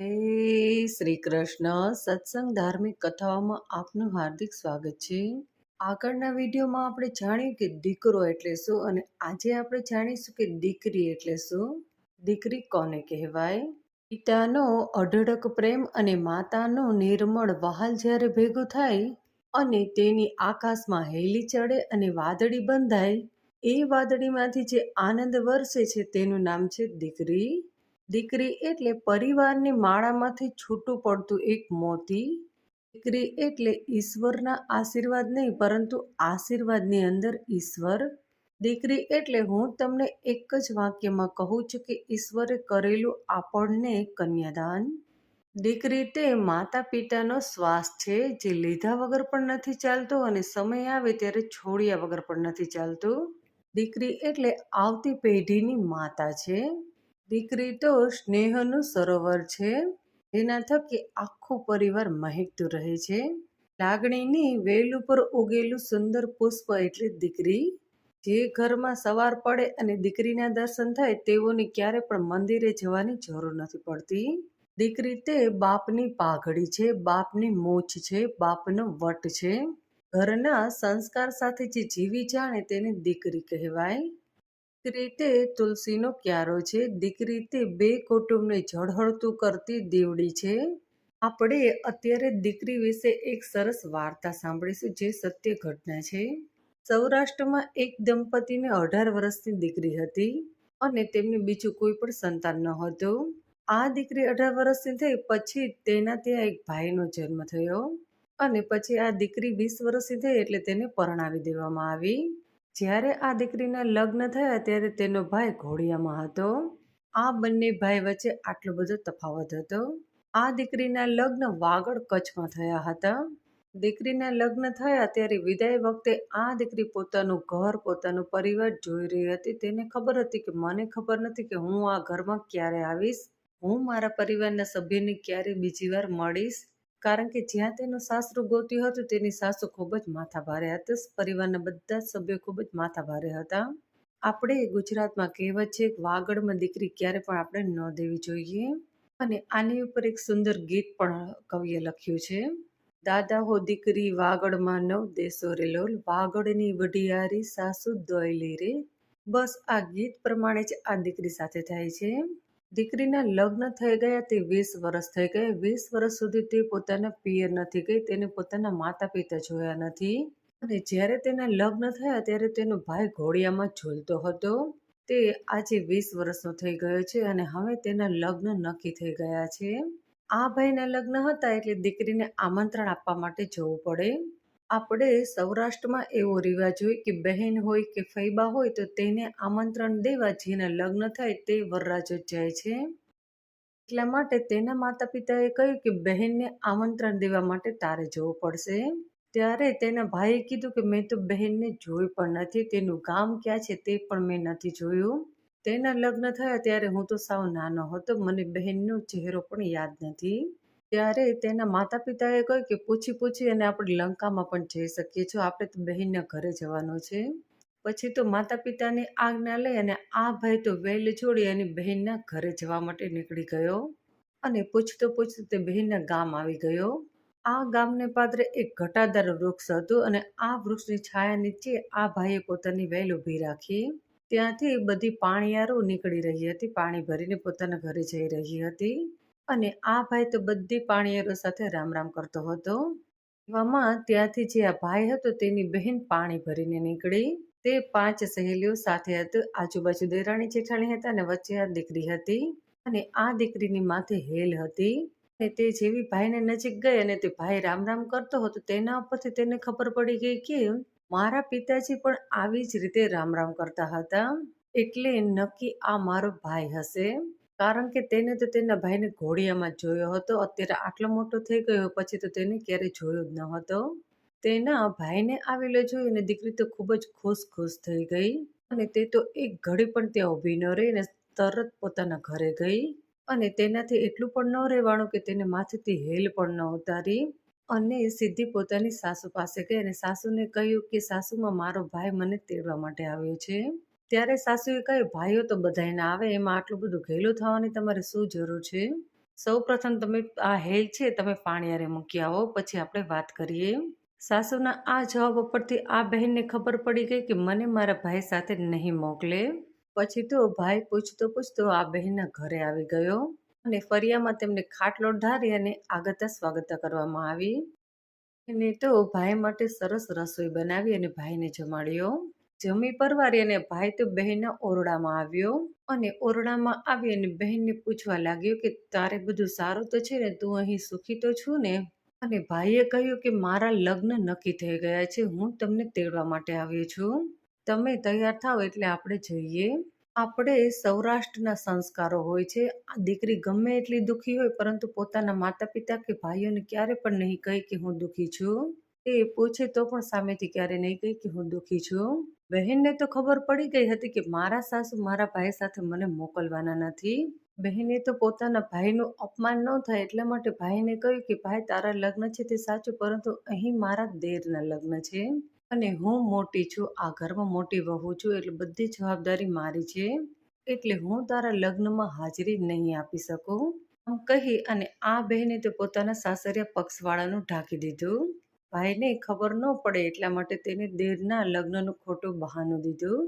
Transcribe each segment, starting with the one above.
હે શ્રી કૃષ્ણ સત્સંગ ધાર્મિક કથાઓમાં આપનું હાર્દિક સ્વાગત છે. આગળના વિડીયોમાં આપણે જાણ્યું કે દીકરો એટલે શું અને આજે આપણે જાણીશું કે દીકરી એટલે શું. દીકરી કોને કહેવાય? પિતાનો અઢળક પ્રેમ અને માતાનો નિર્મળ વહાલ જ્યારે ભેગું થાય અને તેની આકાશમાં હેલી ચડે અને વાદળી બંધાય, એ વાદળીમાંથી જે આનંદ વરસે છે તેનું નામ છે દીકરી. દીકરી એટલે પરિવારની માળામાંથી છૂટું પડતું એક મોતી. દીકરી એટલે ઈશ્વરના આશીર્વાદ નહીં, પરંતુ આશીર્વાદની અંદર ઈશ્વર. દીકરી એટલે હું તમને એક જ વાક્યમાં કહું છું કે ઈશ્વરે કરેલું આપણને કન્યાદાન. દીકરી તે માતા પિતાનો શ્વાસ છે, જે લીધા વગર પણ નથી ચાલતો અને સમય આવે ત્યારે છોડ્યા વગર પણ નથી ચાલતું. દીકરી એટલે આવતી પેઢીની માતા છે. દીકરી તો સ્નેહનું સરોવર છે. જેના થકી આખો પરિવાર મહેકતું રહે છે. લાગણીની વેલ ઉપર ઉગેલું સુંદર પુષ્પ એટલે દીકરી. જે ઘરમાં સવાર પડે અને દીકરીના દર્શન થાય તેઓને ક્યારે પણ મંદિરે જવાની જરૂર નથી પડતી. દીકરી તે બાપની પાઘડી છે, બાપની મૂછ છે, બાપનો વટ છે. ઘરના સંસ્કાર સાથે જે જીવી જાણે તેને દીકરી કહેવાય. દીકરી તે તુલસીનો ક્યારો છે. દીકરી તે બે કુટુંબને ઝળહળતું કરતી દીવડી છે. આપણે અત્યારે દીકરી વિશે એક સરસ વાર્તા સાંભળીશું, જે સત્ય ઘટના છે. સૌરાષ્ટ્રમાં એક દંપતીને અઢાર વર્ષની દીકરી હતી અને તેમને બીજું કોઈ પણ સંતાન ન હતું આ દીકરી અઢાર વર્ષની થઈ, પછી તેના ત્યાં એક ભાઈનો જન્મ થયો અને પછી આ દીકરી વીસ વર્ષની થઈ એટલે તેને પરણાવી દેવામાં આવી. જ્યારે આ દીકરીના લગ્ન થયા ત્યારે તેનો ભાઈ ઘોડિયામાં હતો. આ બંને ભાઈ વચ્ચે આટલો બધો તફાવત હતો. આ દીકરીના લગ્ન વાગડ કચ્છમાં થયા હતા. દીકરીના લગ્ન થયા ત્યારે વિદાય વખતે આ દીકરી પોતાનું ઘર, પોતાનો પરિવાર જોઈ રહી હતી. તેને ખબર હતી કે મને ખબર નથી કે હું આ ઘરમાં ક્યારે આવીશ. હું મારા પરિવારના સભ્યને ક્યારે બીજી વાર મળીશ. કારણ કે જ્યાં તેનું સાસરું ગોત્યું હતું, તેની સાસુ ખૂબ જ માથાભારે હતી. પરિવારના બધા સભ્યો ખૂબ જ માથાભારે હતા. આપણે ગુજરાતમાં કહેવત છે વાગડમાં દીકરી ક્યારે પણ આપણે ન દેવી જોઈએ. અને આની ઉપર એક સુંદર ગીત પણ કવિએ લખ્યું છે. દાદા હો દીકરી, વાગડમાં નવ દેશો રે લોલ. વાગડની વઢિયારી સાસુ દોયલી રે. બસ આ ગીત પ્રમાણે જ આ દીકરી સાથે થાય છે. દીકરીના લગ્ન થઈ ગયા તે વીસ વર્ષ થઈ ગયા વીસ વર્ષ સુધી તે પોતાના પિયર નથી ગઈ. તેને પોતાના માતા પિતા જોયા નથી. અને જ્યારે તેના લગ્ન થયા ત્યારે તેનો ભાઈ ઘોડિયામાં ઝૂલતો હતો. તે આજે વીસ વર્ષનો થઈ ગયો છે અને હવે તેના લગ્ન નક્કી થઈ ગયા છે. આ ભાઈના લગ્ન હતા એટલે દીકરીને આમંત્રણ આપવા માટે જવું પડે. આપણે સૌરાષ્ટ્રમાં એવો રિવાજ હોય કે બહેન હોય કે ફૈબા હોય તો તેને આમંત્રણ દેવા જેના લગ્ન થાય તે વરરાજો જાય છે. એટલા માટે તેના માતા પિતાએ કહ્યું કે બહેનને આમંત્રણ દેવા માટે તારે જવું પડશે. ત્યારે તેના ભાઈએ કીધું કે મેં તો બહેનને જોઈ પણ નથી, તેનું ગામ ક્યાં છે તે પણ મેં નથી જોયું. તેના લગ્ન થયા ત્યારે હું તો સાવ નાનો હતો, મને બહેનનો ચહેરો પણ યાદ નથી. ત્યારે તેના માતા પિતાએ કહ્યું કે પૂછી પૂછી અને આપણે લંકામાં પણ જઈ શકીએ છીએ. આપણે તો બહેનના ઘરે જવાનું છે. પછી તો માતા પિતાની આજ્ઞા લઈ અને આ ભાઈ તો વેલ છોડી અને બહેનના ઘરે જવા માટે નીકળી ગયો. અને પૂછતો પૂછતો તે બહેનના ગામ આવી ગયો. આ ગામને પાદરે એક ઘટાદાર વૃક્ષ હતું અને આ વૃક્ષની છાયા નીચે આ ભાઈએ પોતાની વેલ ઊભી રાખી. ત્યાંથી બધી પાણીયારો નીકળી રહી હતી. પાણી ભરીને પોતાના ઘરે જઈ રહી હતી. અને આ ભાઈ તો બધી પાણીયરો સાથે રામ રામ કરતો હતો. એવામાં ત્યાંથી જે આ ભાઈ હતો તેની બહેન પાણી ભરીને નીકળી. તે પાંચ સહેલીઓ સાથે હતું આજુબાજુ દેરાણી જેઠાણી હતા અને વચ્ચે આ દીકરી હતી અને આ દીકરીની માથે હેલ હતી અને તે જેવી ભાઈને નજીક ગઈ અને તે ભાઈ રામ રામ કરતો હતો તેના ઉપરથી તેને ખબર પડી ગઈ કે મારા પિતાજી પણ આવી જ રીતે રામ રામ કરતા હતા. એટલે નક્કી આ મારો ભાઈ હશે. કારણ કે તેને તો તેના ભાઈને ઘોડિયામાં જોયો હતો. અત્યારે આટલો મોટો થઈ ગયો પછી તો તેને ક્યારેય જોયો જ ન હતો. તેના ભાઈને આવેલો જોઈને દીકરી તો ખૂબ જ ખુશ ખુશ થઈ ગઈ અને તે તો એક ઘડી પણ ત્યાં ઊભી ન રહી અને તરત પોતાના ઘરે ગઈ અને તેનાથી એટલું પણ ન રહેવાનું કે તેને માથેથી હેલ પણ ન ઉતારી અને સીધી પોતાની સાસુ પાસે ગઈ અને સાસુને કહ્યું કે સાસુમાં મારો ભાઈ મને તેડવા માટે આવ્યો છે. ત્યારે સાસુએ કહ્યું, ભાઈઓ તો બધાયના આવે, એમાં આટલું બધું ઘેલું થવાની તમારે શું જરૂર છે? સૌ પ્રથમ તમે આ હેલ છે, તમે પાણીયારે મૂકી આવો, પછી આપણે વાત કરીએ. સાસુના આ જવાબ ઉપરથી આ બહેનને ખબર પડી ગઈ કે મને મારા ભાઈ સાથે નહીં મોકલે. પછી તો ભાઈ પૂછતો પૂછતો આ બહેનના ઘરે આવી ગયો અને ફરિયામાં તેમને ખાટલો ઢારી અને આગતા સ્વાગતા કરવામાં આવી. અને તો ભાઈ માટે સરસ રસોઈ બનાવી અને ભાઈને જમાડ્યો. જમી પરવારી અને ભાઈ તો બહેનના ઓરડામાં આવ્યો અને ઓરડામાં આવી અને બહેનને પૂછવા લાગ્યો કે તારે બધું સારું તો છે ને, તું અહીં સુખી તો છું ને? અને ભાઈએ કહ્યું કે મારા લગ્ન નક્કી થઈ ગયા છે, હું તમને તેડવા માટે આવ્યો છું. તમે તૈયાર થાઓ એટલે આપણે જઈએ. આપણે સૌરાષ્ટ્રના સંસ્કારો હોય છે. આ દીકરી ગમે એટલી દુઃખી હોય, પરંતુ પોતાના માતા પિતા કે ભાઈઓને ક્યારે પણ નહીં કહે કે હું દુઃખી છું. એ પૂછે તો પણ સામેથી ક્યારે નહીં કહે કે હું દુઃખી છું. બહેનને તો ખબર પડી ગઈ હતી કે મારા સાસુ મારા ભાઈ સાથે મને મોકલવાના નથી. બહેને તો પોતાના ભાઈનું અપમાન ન થાય એટલા માટે ભાઈને કહ્યું કે, ભાઈ, તારા લગ્ન છે તે સાચું, પરંતુ અહીં મારા દેરના લગ્ન છે અને હું મોટી છું, આ ઘરમાં મોટી વહુ છું, એટલે બધી જવાબદારી મારી છે, એટલે હું તારા લગ્નમાં હાજરી નહીં આપી શકું. આમ કહી અને આ બહેને તો પોતાના સાસરિયા પક્ષવાળાનું ઢાંકી દીધું. ભાઈને ખબર ન પડે એટલા માટે તેને દેરના લગ્નનું ખોટું બહાનું દીધું.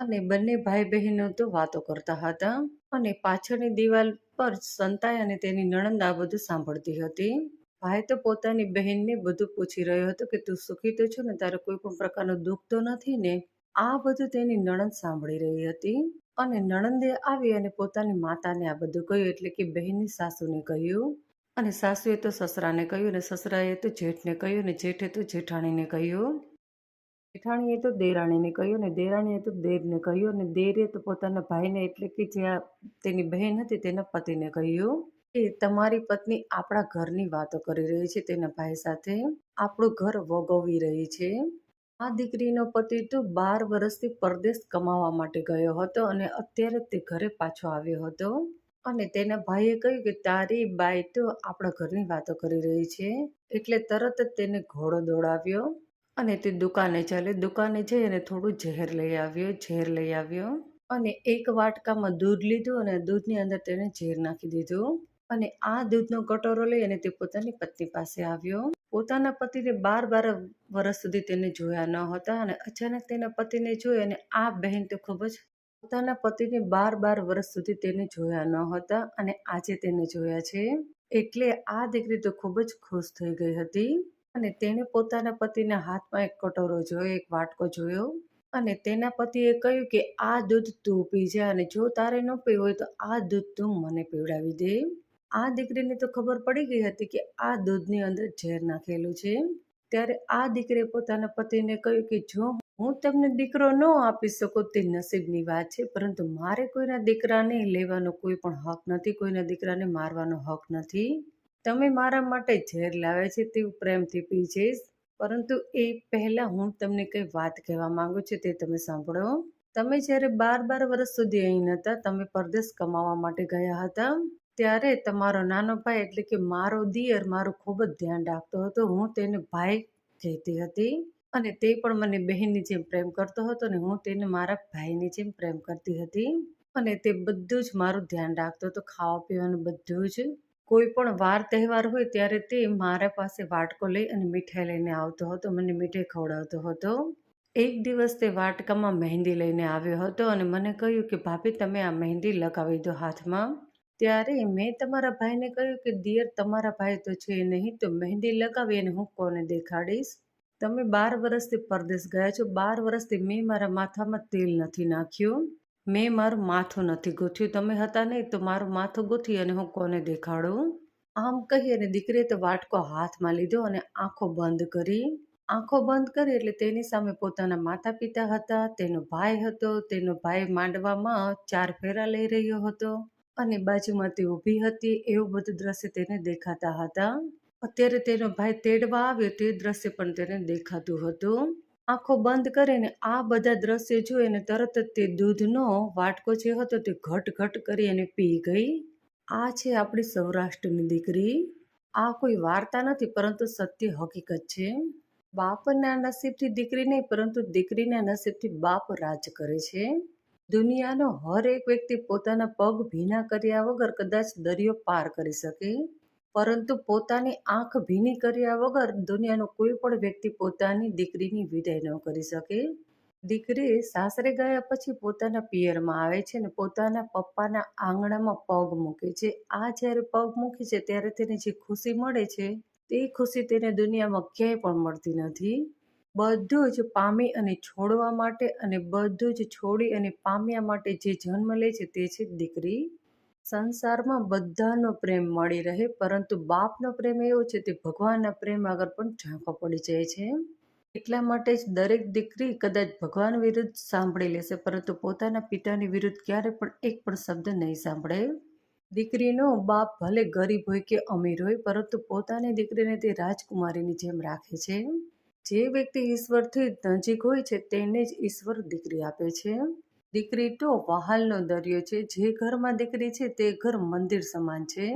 અને બંને ભાઈ બહેનો તો વાતો કરતા હતા અને પાછળની દિવાલ પર સંતાય અને તેની નણંદ આ બધું સાંભળતી હતી. ભાઈ તો પોતાની બહેનને બધું પૂછી રહ્યો હતો કે તું સુખી તો છો ને? તારે કોઈ પણ પ્રકારનું દુઃખ તો નથી ને? આ બધું તેની નણંદ સાંભળી રહી હતી. અને નણંદે આવી અને પોતાની માતાને આ બધું કહ્યું એટલે કે બહેનની સાસુને કહ્યું અને સાસુએ તો સસરાને કહ્યું અને સસરાએ તો જેઠને કહ્યું અને જેઠે તો જેઠાણીને કહ્યું. જેઠાણીએ તો દેરાણીને કહ્યું અને દેરાણીએ તો દેરને કહ્યું અને દેરે તો પોતાના ભાઈને એટલે કે જે તેની બહેન હતી તેના પતિને કહ્યું. કે તમારી પત્ની આપણા ઘરની વાતો કરી રહી છે તેના ભાઈ સાથે. આપણું ઘર વગોવી રહી છે. આ દીકરીનો પતિ તો બાર વર્ષથી પરદેશ કમાવા માટે ગયો હતો અને અત્યારે તે ઘરે પાછો આવ્યો હતો. અને તેના ભાઈએ કહ્યું કે, તારી બાઈ તો આપણા ઘરની વાતો કરી રહી છે. એટલે તરત જ તેને ઘોડો દોડાવ્યો અને તે દુકાને ચાલે. દુકાને જઈ અને થોડું ઝેર લઈ આવ્યો, ઝેર લઈ આવ્યો અને એક વાટકામાં દૂધ લીધું અને દૂધની અંદર તેને ઝેર નાખી દીધું અને આ દૂધનો કટોરો લઈ અને તે પોતાની પત્ની પાસે આવ્યો. પોતાના પતિને બાર બાર વર્ષ સુધી તેને જોયા ન હતા અને અચાનક તેના પતિને જોઈ અને આ બહેન તો ખૂબ જ પોતાના પતિને બાર બાર વર્ષ સુધી તેને જોયા ન હતા અને આજે તેને જોયા છે. એટલે આ દીકરી તો ખૂબ જ ખુશ થઈ ગઈ હતી અને તેણે પોતાના પતિના હાથમાં એક કટોરો જોયો, એક વાટકો જોયો અને તેના પતિએ કહ્યું કે, આ દૂધ તું પી જા અને જો તારે ન પીવું હોય તો આ દૂધ તું મને પીવડાવી દે. આ દીકરીને તો ખબર પડી ગઈ હતી કે આ દૂધની અંદર ઝેર નાખેલું છે. ત્યારે આ દીકરીએ પોતાના પતિને કહ્યું કે, જો હું તમને દીકરો ન આપી શકું તે નસીબની વાત છે, પરંતુ મારે કોઈના દીકરાને લેવાનો કોઈ પણ હક નથી, કોઈના દીકરાને મારવાનો હક નથી. તમે મારા માટે ઝેર લાવે છે તે પ્રેમથી પી જઈશ પરંતુ એ પહેલાં હું તમને કંઈ વાત કહેવા માંગુ છું તે તમે સાંભળો. તમે જ્યારે બાર બાર વર્ષ સુધી અહીં નહોતા, તમે પરદેશ કમાવા માટે ગયા હતા, ત્યારે તમારો નાનો ભાઈ એટલે કે મારો દિયર મારું ખૂબ જ ધ્યાન રાખતો હતો, હું તેને ભાઈ કહેતી હતી. અને તે પણ મને બહેનની જેમ પ્રેમ કરતો હતો ને હું તેને મારા ભાઈની જેમ પ્રેમ કરતી હતી. અને તે બધું જ મારું ધ્યાન રાખતો હતો, ખાવા પીવાનું બધું જ. કોઈ પણ વાર તહેવાર હોય ત્યારે તે મારા પાસે વાટકો લઈ અને મીઠાઈ લઈને આવતો હતો, મને મીઠાઈ ખવડાવતો હતો. એક દિવસ તે વાટકામાં મહેંદી લઈને આવ્યો હતો અને મને કહ્યું કે, ભાભી, તમે આ મહેંદી લગાવી દો હાથમાં. ત્યારે મેં તમારા ભાઈને કહ્યું કે, દિયર, તમારા ભાઈ તો છે નહીં, તો મહેંદી લગાવી અને હું કોને દેખાડીશ? તમે બાર વર્ષથી પરદેશ ગયા છો. બાર વર્ષથી મેં મારા માથામાં તેલ નથી નાખ્યું. મેં મારું માથું નથી ગોથ્યું તમે હતા નહીં તો મારું માથું ગોથી અને હું કોને દેખાડું? આમ કહી અને દીકરીએ તો વાટકો હાથમાં લીધો અને આંખો બંધ કરી. આંખો બંધ કરી એટલે તેની સામે પોતાના માતા પિતા હતા. તેનો ભાઈ હતો. તેનો ભાઈ માંડવામાં ચાર ફેરા લઈ રહ્યો હતો. અને બાજુમાં તે ઊભી હતી. એવું બધું દ્રશ્ય તેને દેખાતા હતા. અત્યારે તેનો ભાઈ તેડવા આવ્યો તે દ્રશ્ય પણ તેને દેખાતું હતું. આંખો બંધ કરીને આ બધા દ્રશ્ય જોઈને તરત જ તે દૂધનો વાટકો જે હતો તે ઘટ ઘટ કરી અને પી ગઈ. આ છે આપણી સૌરાષ્ટ્રની દીકરી. આ કોઈ વાર્તા નથી, પરંતુ સત્ય હકીકત છે. બાપના નસીબથી દીકરી નહીં, પરંતુ દીકરીના નસીબથી બાપ રાજ કરે છે. દુનિયાનો હરેક વ્યક્તિ પોતાના પગ ભીના કર્યા વગર કદાચ દરિયો પાર કરી શકે. પરંતુ પોતાની આંખ ભીની કર્યા વગર દુનિયાનો કોઈ પણ વ્યક્તિ પોતાની દીકરીની વિદાય ન કરી શકે. દીકરી સાસરે ગયા પછી પોતાના પિયરમાં આવે છે ને પોતાના પપ્પાના આંગણામાં પગ મૂકે છે. આ જ્યારે પગ મૂકે છે ત્યારે તેને જે ખુશી મળે છે, તે ખુશી તેને દુનિયામાં ક્યાંય પણ મળતી નથી. બધું જ પામી અને છોડવા માટે અને બધું જ છોડી અને પામ્યા માટે જે જન્મ લે છે તે છે દીકરી. સંસારમાં બધાનો પ્રેમ મળી રહે, પરંતુ બાપનો પ્રેમ એવો છે તે ભગવાનના પ્રેમ આગળ પણ ઝાંખો પડી જાય છે. એટલા માટે જ દરેક દીકરી કદાચ ભગવાન વિરુદ્ધ સાંભળી લેશે, પરંતુ પોતાના પિતાની વિરુદ્ધ ક્યારે પણ એક પણ શબ્દ નહીં સાંભળે. દીકરીનો બાપ ભલે ગરીબ હોય કે અમીર હોય, પરંતુ પોતાની દીકરીને તે રાજકુમારીની જેમ રાખે છે. જે વ્યક્તિ ઈશ્વરથી નજીક હોય છે, તેને જ ઈશ્વર દીકરી આપે છે. દીકરી તો વહાલનો દરિયો છે. જે ઘરમાં દીકરી છે તે ઘર મંદિર સમાન છે.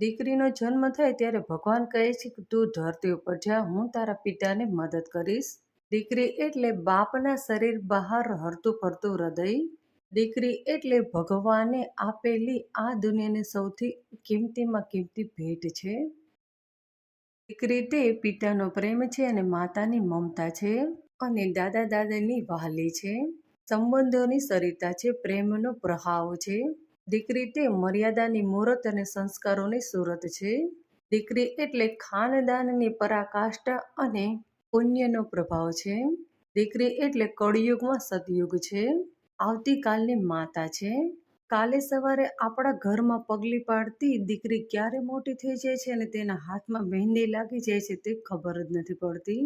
દીકરીનો જન્મ થાય ત્યારે ભગવાન કહે છે કે તું ધરતી ઉપર જા, હું તારા પિતાને મદદ કરીશ. દીકરી એટલે બાપના શરીર બહાર હરતું ફરતું હૃદય. દીકરી એટલે ભગવાને આપેલી આ દુનિયાની સૌથી કિંમતીમાં કિંમતી ભેટ છે. દીકરી તે પિતાનો પ્રેમ છે અને માતાની મમતા છે અને દાદા દાદાની વહાલી છે. સંબંધોની સરિતા છે, પ્રેમનો પ્રહાવ છે. દીકરી તે મર્યાદાની મૂરત અને સંસ્કારોની સુરત છે. દીકરી એટલે ખાનદાનની પરાકાષ્ઠા અને પુણ્યનો પ્રભાવ છે. દીકરી એટલે કળિયુગમાં સતયુગ છે. આવતીકાલની માતા છે. કાલે સવારે આપણા ઘરમાં પગલી પાડતી દીકરી ક્યારે મોટી થઈ જાય છે અને તેના હાથમાં મહેંદી લાગી જાય છે તે ખબર જ નથી પડતી.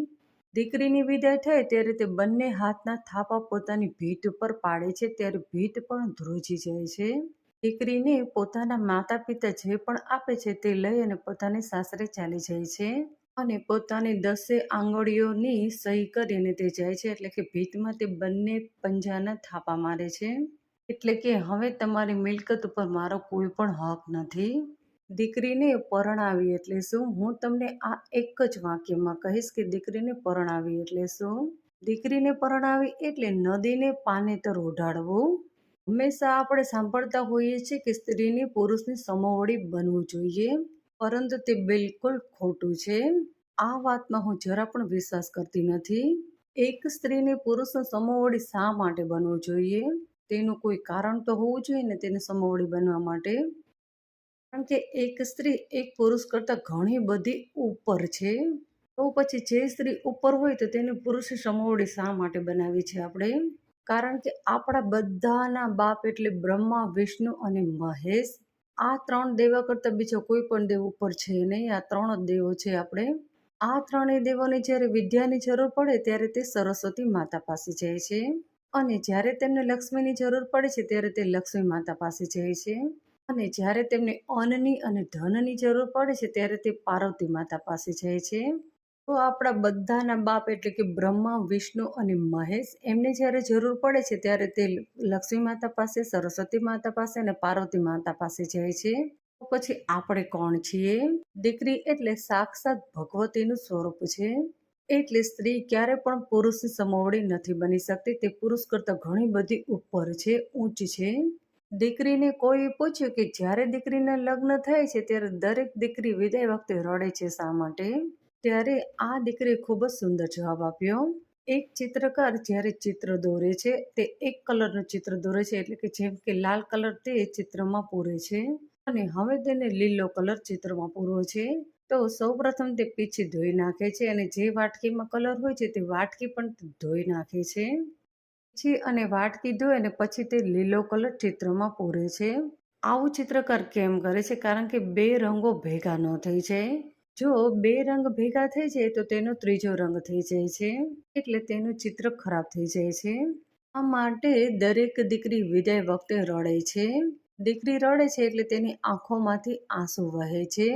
દીકરીની વિદાય ત્યારે તે બંને હાથના થાપા પોતાની ભીટ ઉપર પાડે છે. ત્યારે ભીટ પણ ધ્રુજી જાય છે. દીકરીને પોતાના માતા પિતા જે પણ આપે છે તે લઈ અને પોતાને સાસરે ચાલી જાય છે. અને પોતાની દસે આંગળીઓની સહી કરીને તે જાય છે. એટલે કે ભીતમાં તે બંને પંજાના થાપા મારે છે. એટલે કે હવે તમારી મિલકત ઉપર મારો કોઈ પણ હક નથી. દીકરીને પરણાવી એટલે શું? હું તમને આ એક જ વાક્યમાં કહીશ કે દીકરીને પરણાવી એટલે શું? દીકરીને પરણાવી એટલે નદીને પાનેતર ઓઢાડવું હંમેશા આપણે સાંભળતા હોઈએ છીએ કે સ્ત્રીને પુરુષની સમોવડી બનવું જોઈએ, પરંતુ તે બિલકુલ ખોટું છે. આ વાતમાં હું જરા પણ વિશ્વાસ કરતી નથી. એક સ્ત્રીને પુરુષનો સમોવડી શા માટે બનવું જોઈએ? તેનું કોઈ કારણ તો હોવું જોઈએ ને તેને સમોવડી બનવા માટે? કારણ કે એક સ્ત્રી એક પુરુષ કરતાં ઘણી બધી ઉપર છે. તો પછી જે સ્ત્રી ઉપર હોય તો તેને પુરુષ સમોવડી શા માટે બનાવી છે આપણે? કારણ કે આપણા બધાના બાપ એટલે બ્રહ્મા, વિષ્ણુ અને મહેશ. આ ત્રણ દેવા કરતાં બીજો કોઈ પણ દેવ ઉપર છે નહીં. આ ત્રણ જ દેવો છે આપણે. આ ત્રણેય દેવોની જ્યારે વિદ્યાની જરૂર પડે ત્યારે તે સરસ્વતી માતા પાસે જાય છે. અને જ્યારે તેમને લક્ષ્મીની જરૂર પડે છે ત્યારે તે લક્ષ્મી માતા પાસે જાય છે. અને જ્યારે તેમને અન્નની અને ધનની જરૂર પડે છે, ત્યારે તે પાર્વતી માતા પાસે જાય છે. તો આપણા બધાના બાપ એટલે કે બ્રહ્મા, વિષ્ણુ અને મહેશ એમને જ્યારે જરૂર પડે છે, ત્યારે તે લક્ષ્મી માતા પાસે, સરસ્વતી માતા પાસે અને પાર્વતી માતા પાસે જાય છે. પછી આપણે કોણ છીએ? દીકરી એટલે સાક્ષાત ભગવતીનું સ્વરૂપ છે. એટલે સ્ત્રી ક્યારે પણ પુરુષની સમોવડી નથી બની શકતી. તે પુરુષ કરતાં ઘણી બધી ઉપર છે, ઊંચ છે. દીકરીને કોઈ પૂછ્યું કે જ્યારે દીકરીના લગ્ન થાય છે, ત્યારે દરેક દીકરી વિદાય વખતે રડે છે શા માટે? ત્યારે આ દીકરીએ ખૂબ જ સુંદર જવાબ આપ્યો. એક ચિત્રકાર જ્યારે ચિત્ર દોરે છે, તે એક કલરનું ચિત્ર દોરે છે, એટલે કે જેમ કે લાલ કલર તે ચિત્રમાં પૂરે છે. અને હવે તેને લીલો કલર ચિત્રમાં પૂરો છે. તો સૌપ્રથમ તે પીછી ધોઈ નાખે છે અને જે વાટકીમાં કલર હોય છે, તે વાટકી પણ ધોઈ નાખે છે. પછી અને વાટકી ધોઈ અને પછી તે લીલો કલર ચિત્રમાં પૂરે છે. આવું ચિત્રકાર કેમ કરે છે? કારણ કે બે રંગો ભેગા ન થઈ જાય. જો બે રંગ ભેગા થઈ જાય તો તેનો ત્રીજો રંગ થઈ જાય છે. એટલે તેનું ચિત્ર ખરાબ થઈ જાય છે. આ માટે દરેક દીકરી વિદાય વખતે રડે છે. દીકરી રડે છે એટલે તેની આંખોમાંથી આંસુ વહે છે.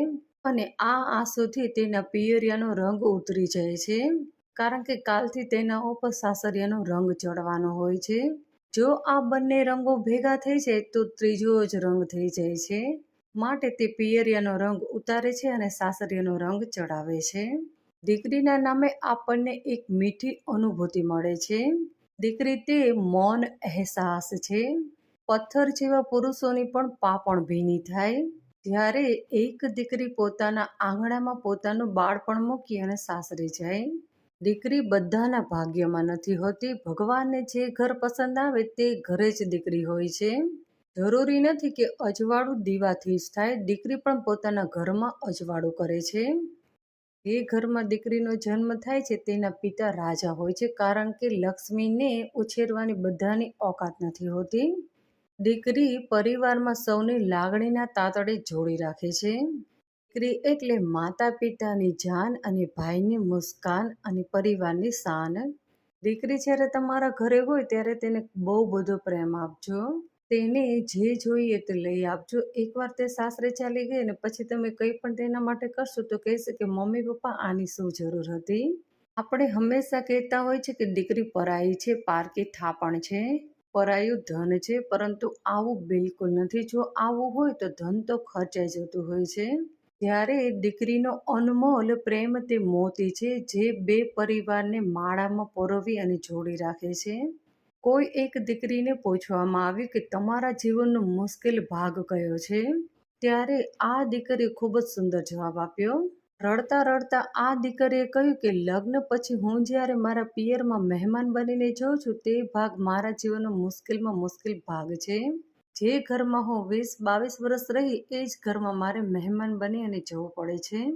અને આ આંસુથી તેના પિયરિયાનો રંગ ઉતરી જાય છે. કારણ કે કાલથી તેના ઉપર સાસરિયાનો રંગ ચડવાનો હોય છે. જો આ બંને રંગો ભેગા થઈ જાય, તો ત્રીજો જ રંગ થઈ જાય છે. માટે તે પિયરિયાનો રંગ ઉતારે છે અને સાસરિયાનો રંગ ચડાવે છે. દીકરીના નામે આપણને એક મીઠી અનુભૂતિ મળે છે. દીકરી તે મૌન અહેસાસ છે. પથ્થર જેવા પુરુષોની પણ પાપણ ભીની થાય. જ્યારે એક દીકરી પોતાના આંગણામાં પોતાનું બાળપણ મૂકી અને સાસરે જાય દીકરી બધાના ભાગ્યમાં નથી હોતી. ભગવાનને જે ઘર પસંદ આવે તે ઘરે જ દીકરી હોય છે. જરૂરી નથી કે અજવાળું દીવાથી જ થાય. દીકરી પણ પોતાના ઘરમાં અજવાળું કરે છે. જે ઘરમાં દીકરીનો જન્મ થાય છે તેના પિતા રાજા હોય છે કારણ કે લક્ષ્મીને ઉછેરવાની બધાની ઓકાત નથી હોતી. દીકરી પરિવારમાં સૌને લાગણીના તાતડે જોડી રાખે છે. દીકરી એટલે માતા પિતાની જાન અને ભાઈની મુસ્કાન અને પરિવારની શાન. દીકરી જ્યારે તમારા ઘરે હોય ત્યારે તેને બહુ બધો પ્રેમ આપજો. તેને જે જોઈએ તે લઈ આપજો. એકવાર તે સાસરે ચાલી ગઈ ને પછી તમે કંઈ પણ તેના માટે કરશો તો કહેશે કે, મમ્મી, પપ્પા, આની શું જરૂર હતી? આપણે હંમેશા કહેતા હોય છે કે, દીકરી પરાઈ છે, પારકી થાપણ છે, પરાયું ધન છે, પરંતુ આવું બિલકુલ નથી. જો આવું હોય તો ધન તો ખર્ચાઈ જતું હોય છે. ત્યારે દીકરીનો અનમોલ પ્રેમ તે મોતી છે, જે બે પરિવારને માળામાં પરોવી અને જોડી રાખે છે. કોઈ એક દીકરીને પૂછવામાં આવ્યું કે તમારા જીવનનો મુશ્કેલ ભાગ કયો છે? ત્યારે આ દીકરીએ ખૂબ જ સુંદર જવાબ આપ્યો. રડતા રડતા આ દીકરીએ કહ્યું કે, લગ્ન પછી હું જ્યારે મારા પિયરમાં મહેમાન બનીને જાઉં છું, તે ભાગ મારા જીવનનો મુશ્કેલમાં મુશ્કેલ ભાગ છે. જે ઘરમાં હું વીસ બાવીસ વર્ષ રહી, એ જ ઘરમાં મારે મહેમાન બની અને જવું પડે છે.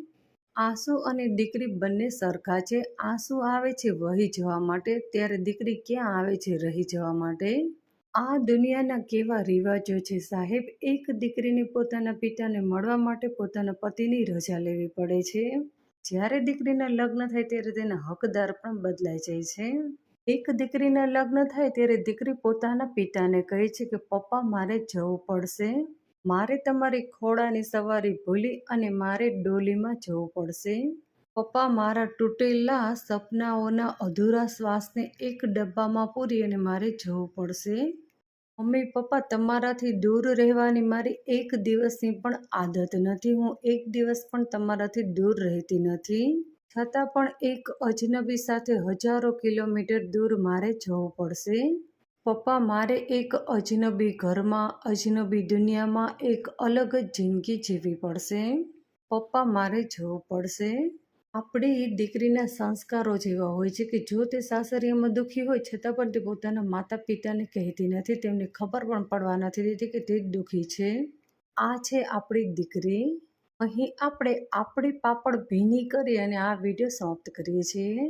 આંસુ અને દીકરી બંને સરખા છે. આંસુ આવે છે વહી જવા માટે, ત્યારે દીકરી ક્યાં આવે છે રહી જવા માટે? આ દુનિયાના કેવા રિવાજો છે સાહેબ? એક દીકરીને પોતાના પિતાને મળવા માટે પોતાના પતિની રજા લેવી પડે છે. જ્યારે દીકરીના લગ્ન થાય, ત્યારે તેના હકદાર પણ બદલાઈ જાય છે. એક દીકરીના લગ્ન થાય ત્યારે દીકરી પોતાના પિતાને કહે છે કે, પપ્પા, મારે જવું પડશે. મારે તમારી ખોળાની સવારી ભૂલી અને મારે ડોલીમાં જવું પડશે. પપ્પા, મારા તૂટેલા સપનાઓના અધૂરા શ્વાસને એક ડબ્બામાં પૂરી અને મારે જવું પડશે. મમ્મી, પપ્પા, તમારાથી દૂર રહેવાની મારી એક દિવસની પણ આદત નથી. હું એક દિવસ પણ તમારાથી દૂર રહેતી નથી. છતાં પણ એક અજનબી સાથે હજારો કિલોમીટર દૂર મારે જવું પડશે? પપ્પા, મારે એક અજનબી ઘરમાં, અજનબી દુનિયામાં એક અલગ જ જિંદગી જીવવી પડશે. પપ્પા, મારે જવું પડશે. આપણી દીકરીના સંસ્કારો જેવા હોય છે કે જો તે સાસરીયામાં દુઃખી હોય, છતાં પણ તે પોતાના માતા પિતાને કહેતી નથી, તેમને ખબર પણ પડવા નથી દેતી કે તે દુઃખી છે. આ છે આપણી દીકરી. અહીં આપણે આપણી પાપડ ભીની કરી અને આ વીડિયો સમાપ્ત કરીએ છીએ.